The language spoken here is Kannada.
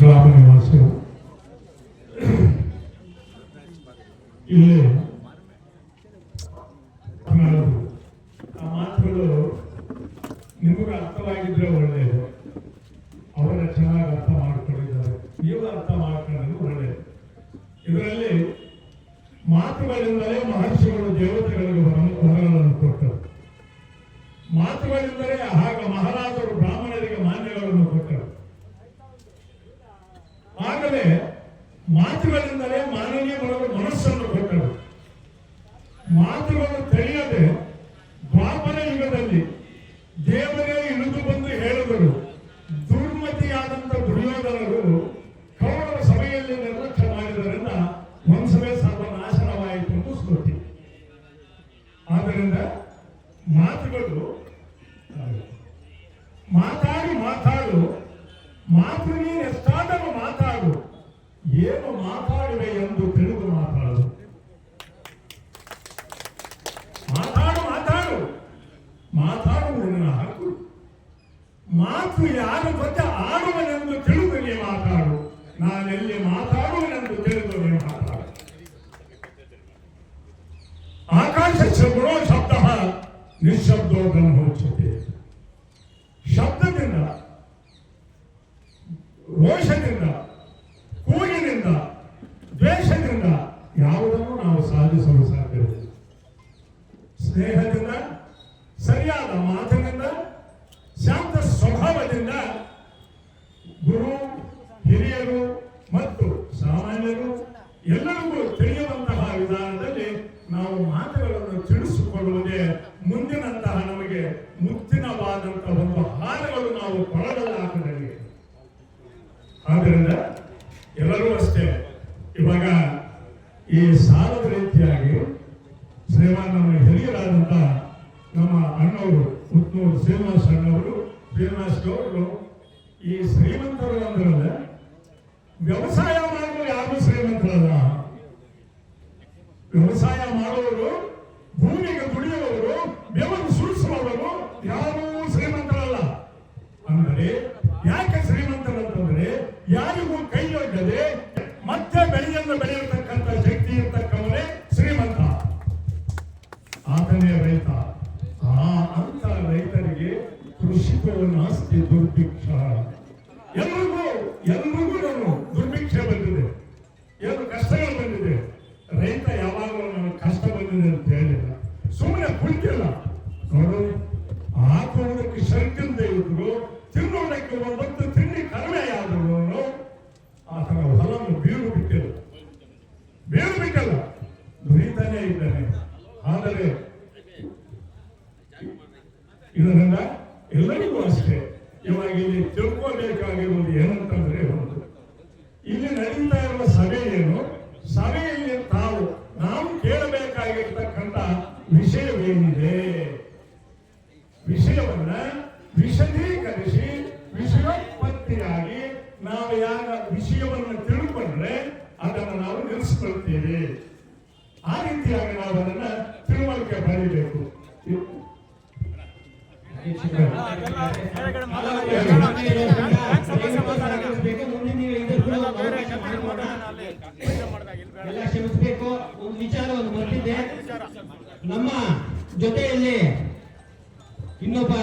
ಗ್ರಾಮ ನಿವಾಸಿಗಳು ಇಲ್ಲಿ ಆ ಮಾತುಗಳು ನಿಮಗೆ ಅರ್ಥವಾಗಿದ್ರೆ ಒಳ್ಳೆಯದು. ಅವರ ಚೆನ್ನಾಗಿ ಅರ್ಥ ಮಾಡಿಕೊಂಡಿದ್ದಾರೆ. ನೀವು ಅರ್ಥ ಮಾಡ್ಕೊಳ್ಳೋದು ಒಳ್ಳೆಯದು. ಇದರಲ್ಲಿ ಮಾತುಗಳಿಂದಲೇ ಮಹರ್ಷಿಗಳು ದೇವತೆಗಳಿಗೆ ವರಗಳನ್ನು ಕೊಟ್ಟರು. ಮಾತುಗಳಿಂದಲೇ ಆಗ ಮಹಾರಾಜರು ಬ್ರಾಹ್ಮಣರಿಗೆ ಮಾನ್ಯಗಳನ್ನು ಕೊಟ್ಟರು. ಆಗಲೇ ಮಾತುಗಳಿಂದಲೇ ಮಾನವೀಯ ಮನದ ಮನಸ್ಸನ್ನು ಕೊಟ್ಟರು. ಮಾತುಗಳು ತಿಳಿಯದೆ ದ್ವಾಪರ ಯುಗದಲ್ಲಿ ದೇವರೇ ಇಳಿದು ಬಂದು ಹೇಳಿದರು. ದುರ್ಮತಿಯಾದಂತ ದುರ್ಯೋಧನರು ಕೌರವ ಸಭೆಯಲ್ಲಿ ನಿರ್ಲಕ್ಷ್ಯ ಮಾಡಿದ್ದರಿಂದ ವಂಶವೇ ಸರ್ವನಾಶನವಾಯಿತು ಎಂದು ಸ್ಮೃತಿ. ಆದ್ದರಿಂದ ಮಾತುಗಳು, ಮಾತಾಡಿ ಮಾತಾಡು, ಮಾತು ನೀನು ಎಷ್ಟಾದರೂ ಮಾತಾಡು ಏನು ಮಾತಾಡುವೆ ಎಂದು ತಿಳಿದು ಮಾತಾಡು ಮಾತಾಡು ಮಾತಾಡು ಮಾತಾಡು ನಿನ್ನ ಹಕ್ಕು ಮಾತು ಯಾರು ಜೊತೆ ಆಡುವನೆಂದು ತಿಳಿದು ನೀ ಮಾತಾಡು ನಾನೆಲ್ಲಿ ಮಾತಾಡುವನೆಂದು ತಿಳಿದು ನೀನು ಮಾತಾಡು ಆಕಾಶ ಶಬ್ದೋ ಶಬ್ದ ನಿಶಬ್ದೋ ಬ್ರಹ್ಮೋಚ್ಯತೆ ಶಬ್ದದಿಂದ ರೋಷದಿಂದ ಸ್ನೇಹದಿಂದ, ಸರಿಯಾದ ಮಾತಿನಿಂದ, ಶಾಂತ ಸ್ವಭಾವದಿಂದ ಗುರು, ಹಿರಿಯರು ಮತ್ತು ಸಾಮಾನ್ಯರು ಎಲ್ಲರಿಗೂ ತಿಳಿಯುವಂತಹ ವಿಧಾನದಲ್ಲಿ ನಾವು ಮಾತುಗಳನ್ನು ತಿಳಿಸಿಕೊಳ್ಳುವುದೇ ಮುಂದಿನಂತಹ ನಮಗೆ ಮುತ್ತಿನವಾದಂತಹ ಒಂದು ಹಾರಗಳು ನಾವು ಕೊಳಗಲಾಕದಲ್ಲಿ ಆದ್ದರಿಂದ ಎಲ್ಲರೂ ಅಷ್ಟೇ, ಇವಾಗ ಈ ಸಾಲದ ರೀತಿಯಾಗಿ ಶ್ರೀನಿವಾಸ ಅಣ್ಣವರು ಶ್ರೀನಿವಾಸ ಗೌಡರು ಈ ಶ್ರೀಮಂತರು ಅಂದ್ರಲ್ಲ, ವ್ಯವಸಾಯ ಮಾಡಲು ಯಾರು ಶ್ರೀಮಂತರಲ್ಲ? ವ್ಯವಸಾಯ ಮಾಡುವವರು, ಭೂಮಿಗೆ ದುಡಿಯುವವರು ಬೆವರು ಸುರಿಸುವವರು ಯಾರು ಶ್ರೀಮಂತರಲ್ಲ. ಅಂದರೆ ಯಾಕೆ ಶ್ರೀಮಂತರಂತಂದ್ರೆ ಯಾರಿಗೂ ಕೈಯೊಡ್ಡದೆ ಮತ್ತೆ ಬೆಳೆಯನ್ನು ಬೆಳೆಯತಕ್ಕಂಥ ಶಕ್ತಿ ಇರ್ತಕ್ಕವನೇ ಶ್ರೀಮಂತ. ಆತನೇ ರೈತ ಆ ಅಂತ ರೈತರಿಗೆ ಕೃಷಿಕೋ ನಾಸ್ತಿ ದುರ್ಭಿಕ್ಷ. ಎಲ್ರಿಗೂ ಎಲ್ರಿಗೂ ನಾನು ದುರ್ಭಿಕ್ಷ ಬಂದಿದೆ. ಏನು ಕಷ್ಟಗಳು ಬಂದಿದೆ. ರೈತ ಯಾವಾಗಲೂ ನನಗೆ ಕಷ್ಟ ಬಂದಿದೆ ಅಂತ ಹೇಳಿಲ್ಲ. ಸುಮ್ಮನೆ ಕುಳಿತಿಲ್ಲ. ನೋಡು ಹಾಕುವುದಕ್ಕೆ ಶರ್ಕಿಂದ ಇದ್ರು, ತಿನ್ನೋದಕ್ಕೆ ಬಂದು ತಿಂಡಿ ಕಡಿಮೆ ಆದ್ರು, ಆತನ ಹೊಲವನ್ನು ಬೀರು ಬಿಟ್ಟಿಲ್ಲ. ಬೀರು ಬಿಟ್ಟಲ್ಲ. ರೈತನೇ ಇದ್ದಾನೆ. ಆದರೆ, ಇದರಿಂದ ಎಲ್ಲರಿಗೂ ಅಷ್ಟೇ. ಇವಾಗ ಇಲ್ಲಿ ತಿಳ್ಕೋಬೇಕಾಗಿರುವುದು ಏನಂತಂದ್ರೆ ಒಂದು. ಇಲ್ಲಿ ನಡೀತಾ ಇರುವ ಸಭೆ ಏನು? ಸಭೆಯಲ್ಲಿ ತಾವು, ನಾವು ಕೇಳಬೇಕಾಗಿರ್ತಕ್ಕಂಥ ವಿಷಯವೇನಿದೆ? ವಿಷಯವನ್ನ ವಿಷದೀಕರಿಸಿ ವಿಷಯೋತ್ಪತ್ತಿಯಾಗಿ ನಾವು ಯಾರ ವಿಷಯವನ್ನು ತಿಳ್ಕೊಂಡ್ರೆ ಅದನ್ನು ನಾವು ನಿಲ್ಲಿಸ್ಕೊಳ್ತೇವೆ. ಆ ರೀತಿಯಾಗಿ ನಾವು ಅದನ್ನ ತಿಳುವಳಿಕೆ ಪಡಿಬೇಕು. ಎಲ್ಲ ಶ್ರಮಿಸಬೇಕು ಒಂದು ವಿಚಾರ ಒಂದು ನಮ್ಮ ಜೊತೆಯಲ್ಲಿ ಇನ್ನೊಬ್ಬ